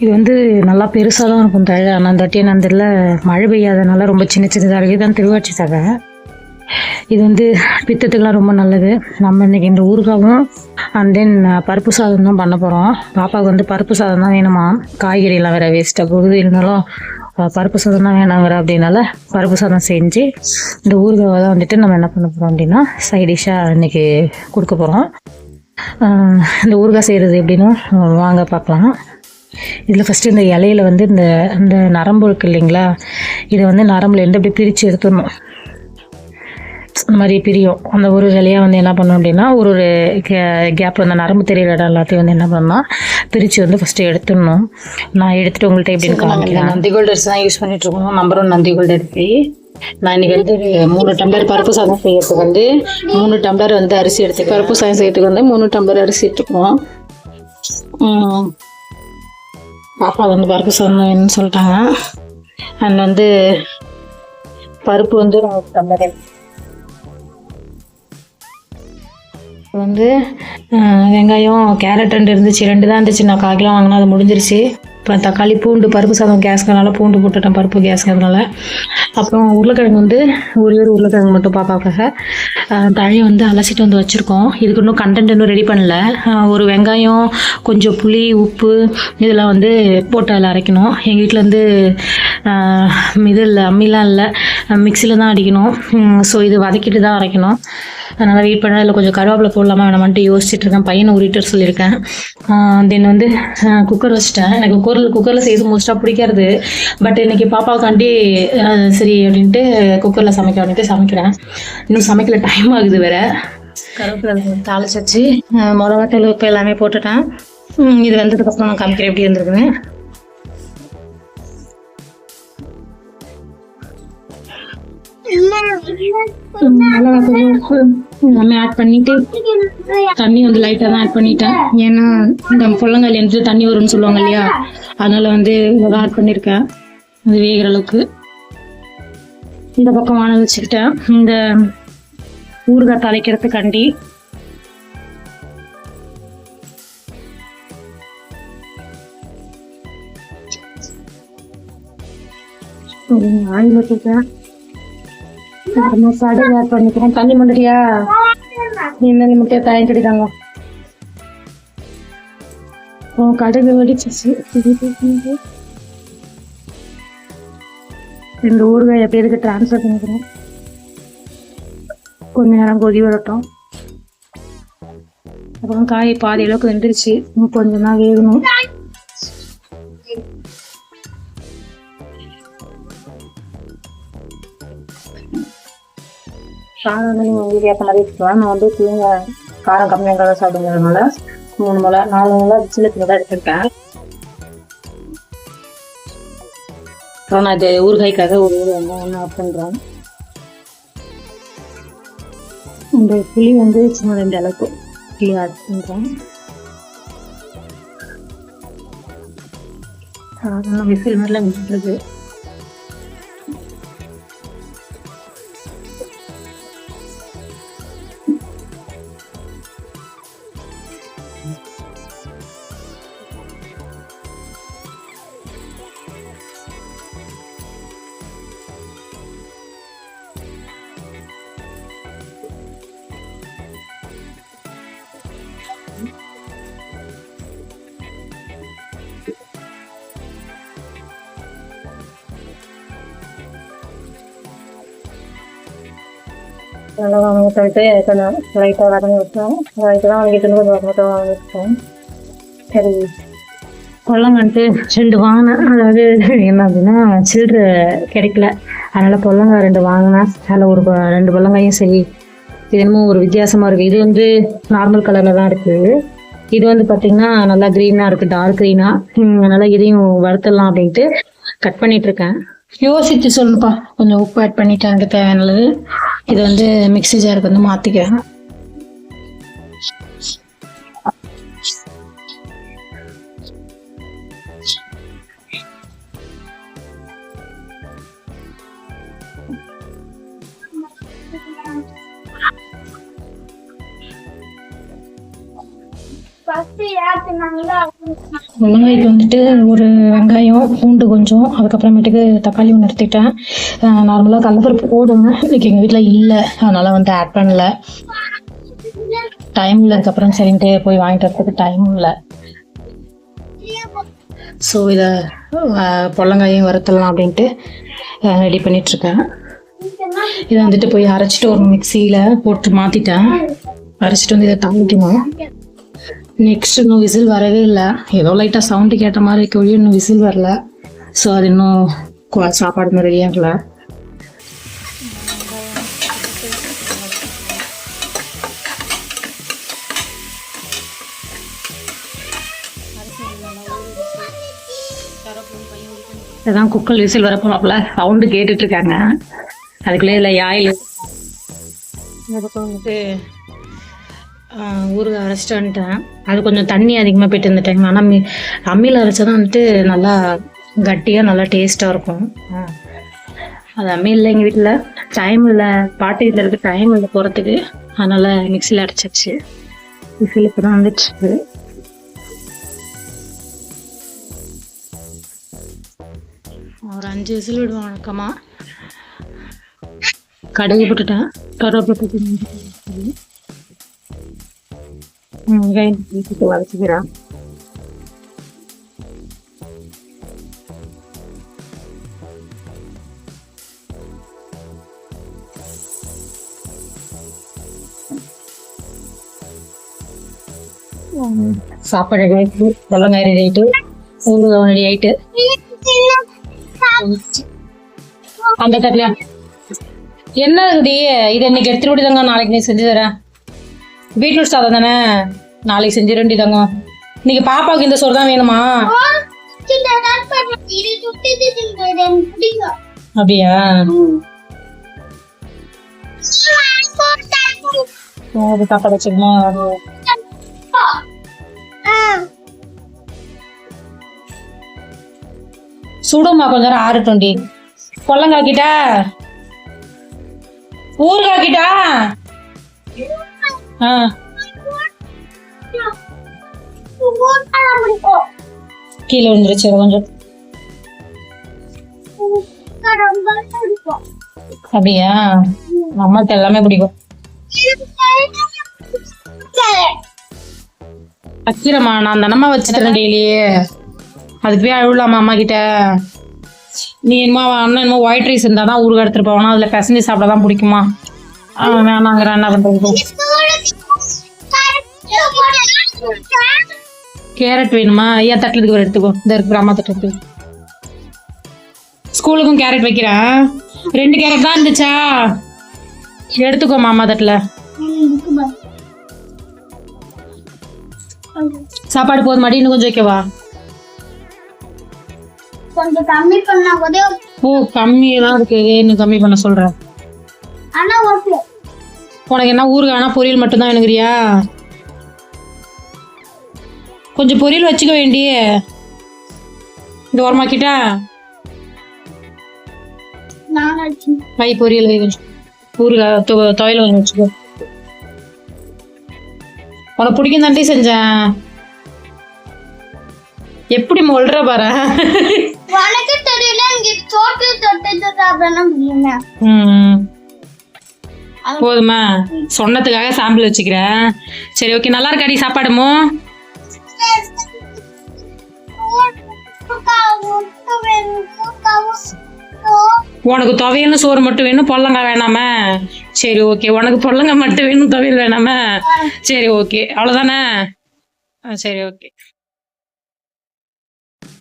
இது வந்து நல்லா பெருசாக தான் இருக்கும் தழை. ஆனால் அந்த வாட்டி மழை பெய்யாதனால ரொம்ப சின்ன சின்னதாக இருக்குது தான் திருவாச்சி தகை இது வந்து பித்தத்துக்கெலாம் ரொம்ப நல்லது. நம்ம இன்றைக்கி இந்த ஊறுகாவும் அண்ட் தென் பருப்பு சாதம் தான் பண்ண போகிறோம் பாப்பாவுக்கு வந்து பருப்பு சாதம் தான் வேணுமா? காய்கறியெல்லாம் வேறு வேஸ்ட்டாக போகுது. இருந்தாலும் பருப்பு சாதம் தான் வேணாங்கிற அப்படின்னால பருப்பு சாதம் செஞ்சு இந்த ஊறுகாவை தான் வந்துட்டு நம்ம என்ன பண்ண போகிறோம் அப்படின்னா சைடிஷாக இன்றைக்கி கொடுக்க போகிறோம் இந்த ஊறுகாய் செய்கிறது எப்படின்னு வாங்க பார்க்கலாம். இதில் ஃபஸ்ட்டு இந்த இலையில வந்து இந்த இந்த நரம்பு இருக்கு இல்லைங்களா? இதை வந்து நரம்புலேருந்து அப்படியே பிரித்து எடுத்துடணும். இந்த மாதிரி பிரியும். அந்த ஒரு இலையாக வந்து என்ன பண்ணணும் அப்படின்னா ஒரு ஒரு கேப் அந்த நரம்பு தெரியிற இடம் எல்லாத்தையும் வந்து என்ன பண்ணலாம் பிரித்து வந்து ஃபஸ்ட்டு எடுத்துடணும். நான் எடுத்துகிட்டு உங்கள்கிட்ட எப்படின்னு காமிக்கிறேன். நந்தி கோல்டர்ஸ் தான் யூஸ் பண்ணிட்டு இருக்கோம். நம்பர் ஒன் நந்தி கோல்டர் போய் நான் இன்னைக்கு வந்து மூணு டம்ளர் பருப்பு சாதம் செய்யறதுக்கு வந்து மூணு டம்ளர் வந்து அரிசி எடுத்து பருப்பு சாதம் செய்யறதுக்கு வந்து மூணு டம்ளர் அரிசி எடுத்துக்குவோம். பாப்பா வந்து பருப்பு சாதம் வேணும்னு சொல்லிட்டாங்க. அண்ட் வந்து பருப்பு வந்து நான் ஒரு வந்து வெங்காயம் கேரட் ரெண்டு இருந்துச்சு. ரெண்டு தான் இருந்துச்சு. நான் கால் கிலோ வாங்கினா அது முடிஞ்சிருச்சு. இப்போ தக்காளி பூண்டு பருப்பு சாதம் கேஸ்க்கனால பூண்டு போட்டுட்டேன். பருப்பு கேஸ்க்கிறதுனால அப்புறம் உருளைக்கிழங்கு வந்து ஒரே ஒரு உருளைக்கிழங்கு மட்டும் பாப்பாவுக்காக. தழையை வந்து அலசிட்டு வந்து வச்சுருக்கோம். இதுக்கு இன்னும் கண்டென்ட் இன்னும் ரெடி பண்ணல. ஒரு வெங்காயம் கொஞ்சம் புளி உப்பு இதெல்லாம் வந்து போட்டு அதில் அரைக்கணும். எங்கள் வீட்டில் வந்து இது இல்லை அம்மிலாம் இல்லை. மிக்சியில் தான் அடிக்கணும். ஸோ இது வதக்கிட்டு தான் அரைக்கணும். அதனால் வெயிட் பண்ண அதில் கொஞ்சம் கருவேப்பிலை போடலாமா வேணாமான்ட்டு யோசிச்சுட்டு இருக்கேன். பையனை உரிட்டு சொல்லியிருக்கேன். தென் வந்து குக்கர் வச்சிட்டேன். எனக்கு குக்கரில் குக்கரில் செய்து மோஸ்ட்டாக பிடிக்காது. பட் இன்னைக்கு பாப்பாவுக்காண்டி சரி அப்படின்ட்டு குக்கரில் சமைக்க அப்படின்ட்டு சமைக்கிறேன். இன்னும் சமைக்கல டைம் ஆகுது வேற. கருவேப்பிலை தாளிச்சு வச்சு மிளகா தூள் உப்பு எல்லாமே போட்டுட்டேன். இது வெந்ததுக்கப்புறம் நான் காமிக்கிறேன் எப்படி இருந்திருக்குன்னு. மிளகாத்தூள் எல்லாமே ஆட் பண்ணிட்டு தண்ணி வந்து லைட்டாக தான் ஆட் பண்ணிட்டேன். ஏன்னா இந்த பொள்ளங்காயில் இருந்து தண்ணி வரும்னு சொல்லுவாங்க இல்லையா? அதனால வந்து ஆட் பண்ணியிருக்கேன் அது வேகிற அளவுக்கு. இந்த பக்கம் வானல் வச்சுக்கிட்டேன். இந்த ஊறுகாய் தலைக்கிறதுக்காண்டி ஆயில் வச்சுருக்கேன் அப்புறமா கடுகு ஆட் பண்ணிக்கிறேன். தண்ணி மட்டுறியா இன்னும் முட்டையை தயன் கிடைக்காங்க ஓ கடுகு வெடிச்சிச்சு. ரெண்டு ஊறுகாய் எப்படி இருக்கு? ட்ரான்ஸ்ஃபர் பண்ணிக்கிறோம் கொஞ்ச நேரம் கொதி வரட்டும். அப்புறம் காய் பாதி அளவுக்கு வெந்துருச்சு. இன்னும் கொஞ்சம் தான் வேகணும். காரம் வந்து நீங்கள் உங்களுக்கு ஏற்ற மாதிரி வச்சுக்கலாம் நான் வந்து பிள்ளைங்க காரம் கம்மியாக சாப்பிடுங்கிறதுனால மூணு மிளகா நாலு மிளகா சின்ன சின்னதாக எடுத்துருக்கேன் அப்புறம் நான் இது ஊறுகாய்க்காக ஒரு ஒரு வெங்காயம் ஒன்று ஆட் பண்ணுறேன் இந்த புளி வந்து சின்ன ரெண்டு அளவுக்கு புளி ஆட் பண்ணுறேன் சாதாரண விசில் மாதிரிலாம் விட்டுருக்கு நல்லா வாங்க சொல்லிட்டு கொஞ்சம் லைட்டாக வதங்கி விட்டோம் லைட்டாக தான் வாங்கிட்டு கொஞ்சம் வரமட்டும் வாங்கி விட்டோம் சரி. பொல்லங்கன்ட்டு ரெண்டு வாங்கினேன். அதாவது என்ன அப்படின்னா சில்லற கிடைக்கல. அதனால் பொல்லங்காய் ரெண்டு வாங்கினேன். அதில் ஒரு ரெண்டு பொல்லங்காயும் சரி இது என்னமோ ஒரு வித்தியாசமாக இருக்குது இது வந்து நார்மல் கலரில் தான் இருக்குது இது வந்து பார்த்திங்கன்னா நல்லா க்ரீனாக இருக்குது டார்க் க்ரீனாக அதனால் இதையும் வறுத்துடலாம் அப்படின்ட்டு கட் பண்ணிட்டு இருக்கேன். யோசிச்சு சொல்லுப்பா. கொஞ்சம் உப்பு ஆட் பண்ணிட்டேன் எனக்கு தேவையானது. இது வந்து மிக்ஸி ஜாருக்கு வந்து மாற்றிக்கிறேன் வெங்காயத்துக்கு வந்துட்டு ஒரு வெங்காயம் பூண்டு கொஞ்சம் அதுக்கப்புறமேட்டுக்கு தக்காளி ஒன்று எடுத்துக்கிட்டேன். நார்மலாக கடலப்பருப்பு போடுங்க. இன்னைக்கு எங்கள் வீட்டில் இல்லை. அதனால் வந்து ஆட் பண்ணல. டைம் இல்லை. அதுக்கப்புறம் சரின்ட்டு போய் வாங்கிட்டு வரதுக்கு டைம் இல்லை. ஸோ இதை பொள்ளங்காயும் வறுத்தலாம் அப்படின்ட்டு ரெடி பண்ணிகிட்ருக்கேன் இதை வந்துட்டு போய் அரைச்சிட்டு ஒரு மிக்சியில் போட்டு மாற்றிட்டேன் அரைச்சிட்டு வந்து இதை தாளிக்கணும். நெக்ஸ்ட் இன்னும் விசில் வரவே இல்லை. ஏதோ லைட்டாக சவுண்டு கேட்ட மாதிரி இருக்க ஒழிய இன்னும் விசில் வரல. ஸோ அது இன்னும் சாப்பாடு இன்னும் ரெடி ஆகல. இதான் விசில் வரப்போனாப்புல சவுண்டு கேட்டுட்டு இருக்காங்க. அதுக்குள்ளே இல்லை யாயில் வந்துட்டு ஆஹ், அரைச்சிட்டு வந்துட்டேன். அது கொஞ்சம் தண்ணி அதிகமாக போயிட்டு இந்த டைம் ஆனால் மீ அம்மியில் அரைச்சா தான் வந்துட்டு நல்லா கட்டியாக நல்லா டேஸ்ட்டாக இருக்கும். அது அம்மியில் எங்கள் வீட்டில் டைம் இல்லை. பாட்டி வீட்டில் இருக்க டைம் இல்லை போகிறதுக்கு அதனால் மிக்சியில் அரைச்சிருச்சு மிக்சியில் இப்போ தான் வந்துடுச்சு ஒரு அஞ்சு விசில் விடுவோம் வழக்கமாக கடுகு போட்டுட்டேன். கருவேப்பிலை போட்டு வெங்காயம் போட்டு வதக்கிக்கிறேன் சாப்பாடு ரெடி ஆயிட்டு. வெள்ளங்காய் ரெடி ஆயிட்டு ஊறுகாய் ரெடி ஆயிட்டு அந்த தட்டியா என்ன இருக்குடி இது இன்னைக்கு எடுத்துட்டு விட்டு தாங்க நாளைக்கு நீ செஞ்சு தரேன். பீட்ரூட் சாதம் தானே? நாளைக்கு செஞ்சு ரெண்டு தாங்க. இன்னைக்கு பாப்பாவுக்கு இந்த சோறு தான் வேணுமா? அப்படியா? அது சாப்பாடு வச்சுக்கணும்? சுடுமா கொஞ்ச நேரம் ஆறட்டும்டி கொல்லங்காக்கிட்டா ஊறுகாக்கிட்டா ஆ கீழே விழுந்துருச்சு கொஞ்சம். அப்படியா? அம்மாக்கு எல்லாமே பிடிக்கும். அக்கிரமா நான் தானம்மா வச்சுட்டேன் டெய்லி. அதுக்கு போய் அழுவலாமா அம்மா கிட்ட நீ என்னமா அவன் அண்ணன் என்னமோ ஒயிட் ரைஸ் இருந்தால் தான் ஊருக்கு எடுத்துட்டு போவானா? அதில் பிசைஞ்சு சாப்பிட தான் பிடிக்குமா? அவன் வேணாங்கிற என்ன பண்ணுறது கேரட் வேணுமா? ஏன் தட்டில் இருக்கிற எடுத்துக்கோ. இந்த இருக்கிற அம்மா தட்டு எடுத்துக்கோ ஸ்கூலுக்கும் கேரட் வைக்கிறேன் ரெண்டு கேரட் தான் இருந்துச்சா? எடுத்துக்கோமா அம்மா தட்டில். சாப்பாடு போதுமாடி இன்னும் கொஞ்சம் வைக்கவா? கொஞ்சம் கம்மி பண்ணா கூட ஓ கம்மி தான் இருக்கு இன்னும் கம்மி பண்ண சொல்கிறேன் ஆனா உனக்கு என்ன ஊருக்கு வேணா பொரியல் மட்டும்தான் வேணுங்கிறியா? கொஞ்சம் பொரியல் வச்சுக்க வேண்டிய. இந்த ஓரமாக்கிட்டா வை பொரியல் வை கொஞ்சம். ஊறுகாய் துவையல் கொஞ்சம் வச்சுக்கோ. உனக்கு பிடிக்கும் தாண்டி செஞ்சேன். எப்படி மொழ்ற பாரு. உனக்கு தெரியல இங்க தொட்டு சாப்பிடணும் போதுமா சொன்னதுக்காக சாம்பிள் வச்சுக்கிறேன். சரி ஓகே நல்லா இருக்காடி சாப்பாடுமோ உனக்கு துவையலும் சோறு மட்டும் வேணும் பொல்லங்காய் வேணாமா. சரி ஓகே உனக்கு பொல்லங்காய் மட்டும் வேணும் துவையல் வேணாமா. சரி ஓகே அவ்வளோதானே ஆ சரி ஓகே